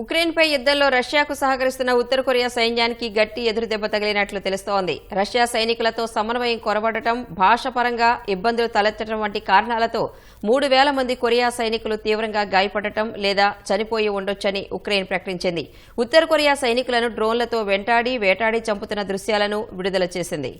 ఉక్రెయిన్పై యుద్ధంలో రష్యాకు సహకరిస్తున్న ఉత్తర కొరియా సైన్యానికి గట్టి ఎదురుదెబ్బ తగిలినట్లు తెలుస్తోంది. రష్యా సైనికులతో సమన్వయం కొరబడటం భాషపరంగా ఇబ్బందులు తలెత్తడం వంటి కారణాలతో మూడు వేల మంది కొరియా సైనికులు తీవ్రంగా గాయపడటం లేదా చనిపోయి ఉండొచ్చని ఉక్రెయిన్ ప్రకటించింది. ఉత్తర కొరియా సైనికులను డ్రోన్లతో వెంటాడి వేటాడి చంపుతున్న దృశ్యాలను విడుదల చేసింది.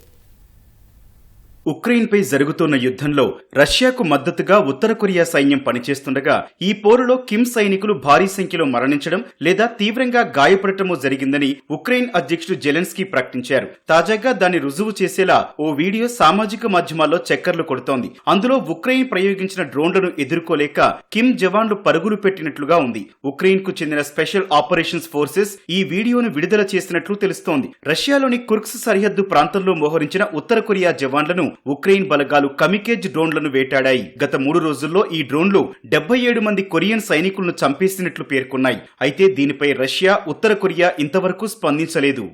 ఉక్రెయిన్పై జరుగుతున్న యుద్ధంలో రష్యాకు మద్దతుగా ఉత్తర కొరియా సైన్యం పనిచేస్తుండగా ఈ పోరులో కిమ్ సైనికులు భారీ సంఖ్యలో మరణించడం లేదా తీవ్రంగా గాయపడటమో జరిగిందని ఉక్రెయిన్ అధ్యక్షుడు జెలెన్స్కీ ప్రకటించారు. తాజాగా దాన్ని రుజువు చేసేలా ఓ వీడియో సామాజిక మాధ్యమాల్లో చక్కర్లు కొడుతోంది. అందులో ఉక్రెయిన్ ప్రయోగించిన డ్రోన్లను ఎదుర్కోలేక కిమ్ జవాన్లు పరుగులు పెట్టినట్లుగా ఉంది. ఉక్రెయిన్కు చెందిన స్పెషల్ ఆపరేషన్స్ ఫోర్సెస్ ఈ వీడియోను విడుదల చేసినట్లు తెలుస్తోంది. రష్యాలోని కుర్క్స్ సరిహద్దు ప్రాంతంలో మోహరించిన ఉత్తర కొరియా జవాన్లను ఉక్రెయిన్ బలగాలు కమికేజ్ డ్రోన్లను వేటాడాయి. గత మూడు రోజుల్లో ఈ డ్రోన్లు డెబ్బై ఏడు మంది కొరియన్ సైనికులను చంపేసినట్లు పేర్కొన్నాయి. అయితే దీనిపై రష్యా ఉత్తర కొరియా ఇంతవరకు స్పందించలేదు.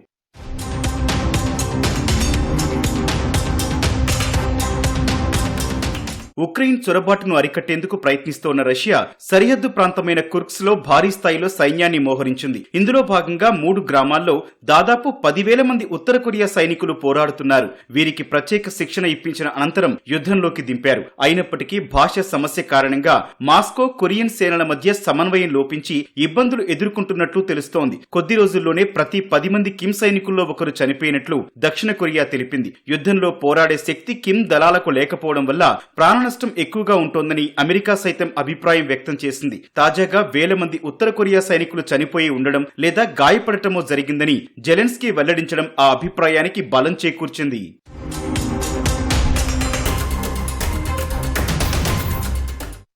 ఉక్రెయిన్ చొరబాటును అరికట్టేందుకు ప్రయత్నిస్తోన్న రష్యా సరిహద్దు ప్రాంతమైన కుర్క్స్లో భారీ స్థాయిలో సైన్యాన్ని మోహరించింది. ఇందులో భాగంగా మూడు గ్రామాల్లో దాదాపు పదివేల మంది ఉత్తర కొరియా సైనికులు పోరాడుతున్నారు. వీరికి ప్రత్యేక శిక్షణ ఇప్పించిన అనంతరం యుద్ధంలోకి దింపారు. అయినప్పటికీ భాష సమస్య కారణంగా మాస్కో కొరియన్ సేనల మధ్య సమన్వయం లోపించి ఇబ్బందులు ఎదుర్కొంటున్నట్లు తెలుస్తోంది. కొద్ది రోజుల్లోనే ప్రతి పది మంది కిమ్ సైనికుల్లో ఒకరు చనిపోయినట్లు దక్షిణ కొరియా తెలిపింది. యుద్ధంలో పోరాడే శక్తి కిమ్ దళాలకు లేకపోవడం వల్ల ప్రాణ నష్టం ఎక్కువగా ఉంటోందని అమెరికా సైతం అభిప్రాయం వ్యక్తం చేసింది. తాజాగా వేల మంది ఉత్తర కొరియా సైనికులు చనిపోయి ఉండడం లేదా గాయపడటమో జరిగిందని జెలెన్స్కీ వెల్లడించడం ఆ అభిప్రాయానికి బలం చేకూర్చింది.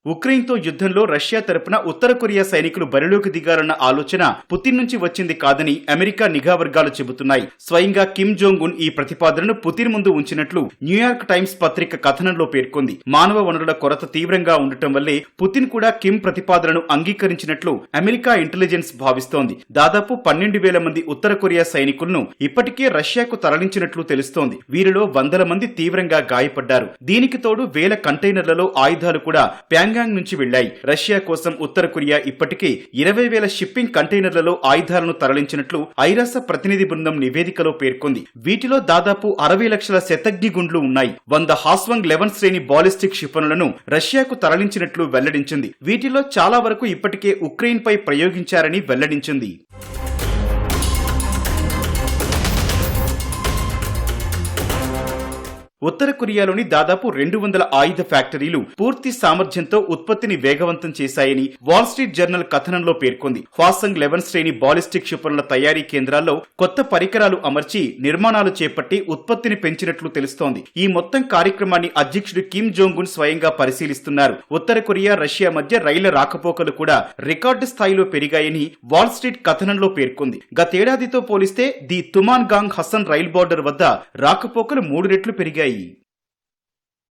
ఉక్రెయిన్తో యుద్ధంలో రష్యా తరపున ఉత్తర కొరియా సైనికులు బరిలోకి దిగాలన్న ఆలోచన పుతిన్ నుంచి వచ్చింది కాదని అమెరికా నిఘా వర్గాలు చెబుతున్నాయి. స్వయంగా కిమ్ జోంగ్ ఉన్ ఈ ప్రతిపాదనను పుతిన్ ముందు ఉంచినట్లు న్యూయార్క్ టైమ్స్ పత్రిక కథనంలో పేర్కొంది. మానవ వనరుల కొరత తీవ్రంగా ఉండటం వల్లే పుతిన్ కూడా కిమ్ ప్రతిపాదనను అంగీకరించినట్లు అమెరికా ఇంటెలిజెన్స్ భావిస్తోంది. దాదాపు పన్నెండు వేల మంది ఉత్తర కొరియా సైనికులను ఇప్పటికే రష్యాకు తరలించినట్లు తెలుస్తోంది. వీరిలో వందల మంది తీవ్రంగా గాయపడ్డారు. దీనికి తోడు వేల కంటైనర్లలో ఆయుధాలు కూడా ప్యాంగాంగ్ నుంచి వెళ్ళాయి రష్యా కోసం ఉత్తర కొరియా ఇప్పటికే ఇరవై వేల షిప్పింగ్ కంటైనర్లలో ఆయుధాలను తరలించినట్లు ఐరాస ప్రతినిధి బృందం నివేదికలో పేర్కొంది. వీటిలో దాదాపు అరవై లక్షల శతగ్ని గుండ్లు ఉన్నాయి. వంద హాస్వంగ్ లెవెన్ శ్రేణి బాలిస్టిక్ క్షిపణులను రష్యాకు తరలించినట్లు వెల్లడించింది. వీటిలో చాలా వరకు ఇప్పటికే ఉక్రెయిన్ పై ప్రయోగించారని వెల్లడించింది. ఉత్తర కొరియాలోని దాదాపు రెండు వందల ఆయుధ ఫ్యాక్టరీలు పూర్తి సామర్థ్యంతో ఉత్పత్తిని వేగవంతం చేశాయని వాల్ స్ట్రీట్ జర్నల్ కథనంలో పేర్కొంది. ఫాసంగ్ లెవెన్ శ్రేణి బాలిస్టిక్ క్షిపణుల తయారీ కేంద్రాల్లో కొత్త పరికరాలు అమర్చి నిర్మాణాలు చేపట్టి ఉత్పత్తిని పెంచినట్లు తెలుస్తోంది. ఈ మొత్తం కార్యక్రమాన్ని అధ్యక్షుడు కిమ్ జోంగ్ ఉన్ స్వయంగా పరిశీలిస్తున్నారు. ఉత్తర కొరియా రష్యా మధ్య రైళ్ళ రాకపోకలు కూడా రికార్డు స్థాయిలో పెరిగాయని వాల్ స్ట్రీట్ కథనంలో పేర్కొంది. గతేడాదితో పోలిస్తే the Tuman Gang Khasan rail border వద్ద రాకపోకలు మూడు రెట్లు పెరిగాయి. Hey.